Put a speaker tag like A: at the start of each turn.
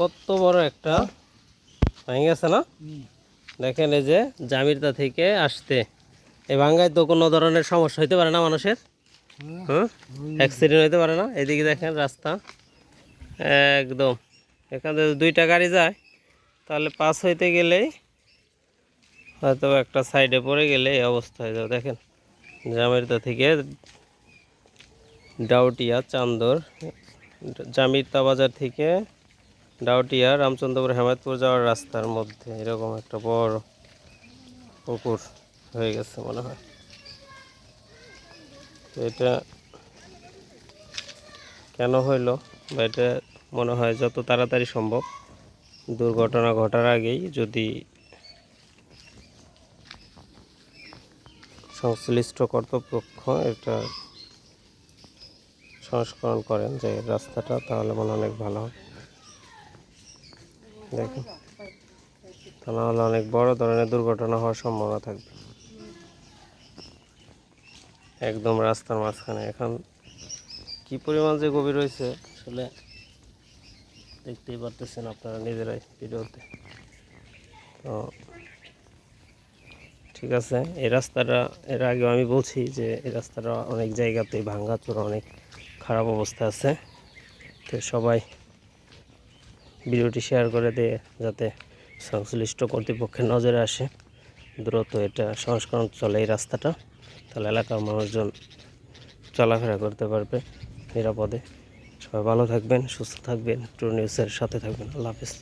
A: কত বড় একটা ভেঙে গেছে না? দেখেন এই যে জামিরতা থেকে আসতে। এই ভাঙ্গায় তো কোনো ধরনের সমস্যা হইতে পারে না মানুষের। হুম অ্যাক্সিডেন্ট হইতে পারে না। এদিকে দেখেন রাস্তা। একদম। এখান থেকে দুইটা গাড়ি যায়, তাহলে পাস হইতে গেলেই হয়তো একটা সাইডে পড়ে গেলে এই অবস্থা হয়ে যাবে। দেখেন জামিরতা থেকে ডাউটিয়া, চান্দর জামিরতা বাজার থেকে ডাউটিয়া রামচন্দ্রপুর, হেমায়তপুর যাওয়ার রাস্তার মধ্যে এরকম একটা বড় পুকুর হয়ে গেছে মনে হয়। তো এটা কেন হইল বা এটা মনে হয় যত তাড়াতাড়ি সম্ভব দুর্ঘটনা ঘটার আগেই যদি সংশ্লিষ্ট কর্তৃপক্ষ এটা সংস্করণ করেন যে রাস্তাটা তাহলে মনে অনেক ভালো হয় দেখুন। তা নাহলে অনেক বড় ধরনের দুর্ঘটনা হওয়ার সম্ভাবনা থাকবে। একদম রাস্তার মাঝখানে। এখন কি পরিমাণ যে গভীর হয়েছে আসলে দেখতেই পারতেছেন আপনারা নিজেরাই ভিডিওতে। তো ঠিক আছে, এই রাস্তাটা, এর আগে আমি বলছি যে এই রাস্তাটা অনেক জায়গাতেই ভাঙ্গাচোর অনেক খারাপ অবস্থা আছে। তো সবাই ভিডিওটি শেয়ার করে দিয়ে যাতে সংশ্লিষ্ট কর্তৃপক্ষের নজরে আসে, দ্রুত এটা সংস্করণ চলে এই রাস্তাটা, তাহলে এলাকার মানুষজন চলাফেরা করতে পারবে নিরাপদে। সবাই ভালো থাকবেন, সুস্থ থাকবেন ট্রু নিউজের সাথে থাকবেন। আল্লাহ হাফিজ।